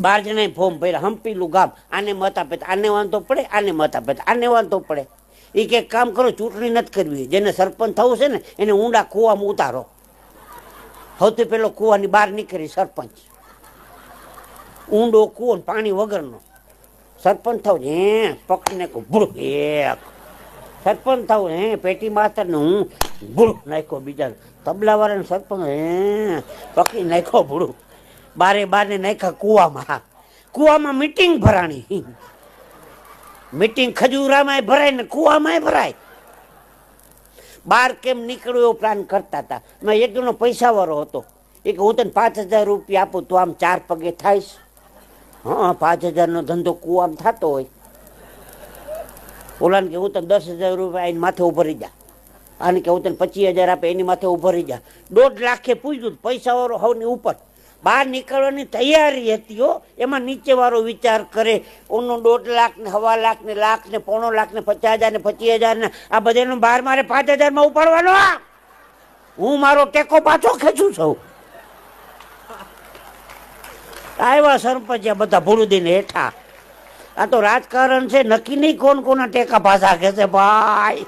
બાર જણાએ ફોર્મ ભર્યા, હંપીલું ગામ. આને મત આપે આને વાંધો પડે, આને મત આપે આને વાંધો પડે. એ કે કામ કરો, ચૂંટણી નથી કરવી. જેને સરપંચ થવું છે ને, એને ઊંડા કૂવામાં ઉતારો. સૌથી પેલો કૂવાની બહાર નીકળી સરપંચ. ઊંડો કૂવો પાણી વગરનો. સરપંચ થવું હે, પકડીને કહું ભૂળ એક સરપંચ થવું હે, પેટી માસ્તર ને હું ભૂળ નાખ્યો બીજા તબલા વાળાને સરપંચ, હે, પકડી નાખ્યો ભૂળું બારે બારને નાખ્યા કૂવામાં. કૂવામાં મીટિંગ ભરાણી મીટિંગ ખજૂરામાં ભરાય ને કૂવામાંય ભરાય. બાર કેમ નીકળ્યો એવો પ્લાન કરતા હતા. મેં એકનો પૈસાવાળો હતો. એ કે, હું તને પાંચ હજાર રૂપિયા આપું, તો આમ ચાર પગે થાઈશ. હા, પાંચ હજારનો ધંધો કૂવામાં થતો હોય. ઓલાને કે, હું તને દસ હજાર રૂપિયા એની માથે ઉભરી જા. આને કે, હું તને પચીસ હજાર આપે, એની માથે ઉભરી જા. દોઢ લાખે પૂછ્યું પૈસાવાળો હવની ઉપર. બહાર નીકળવાની તૈયારી હતી હો. એમાં નીચેવાળો વિચાર કરે, ઓનો દોઢ લાખ ને હવા લાખ ને લાખ ને પોણો લાખ ને પચાસ હજાર ને પચીસ હજાર ને આ બધાનો બહાર મારે પાંચ હજારમાં ઉપાડવાનો. હું મારો ટેકો પાછો ખેંચું છું. આવ્યા સરપંચ બધા ભૂલું દઈને હેઠા. આ તો રાજકારણ છે, નક્કી નહીં કોણ કોના ટેકા પાછા ખેંચે, ભાઈ.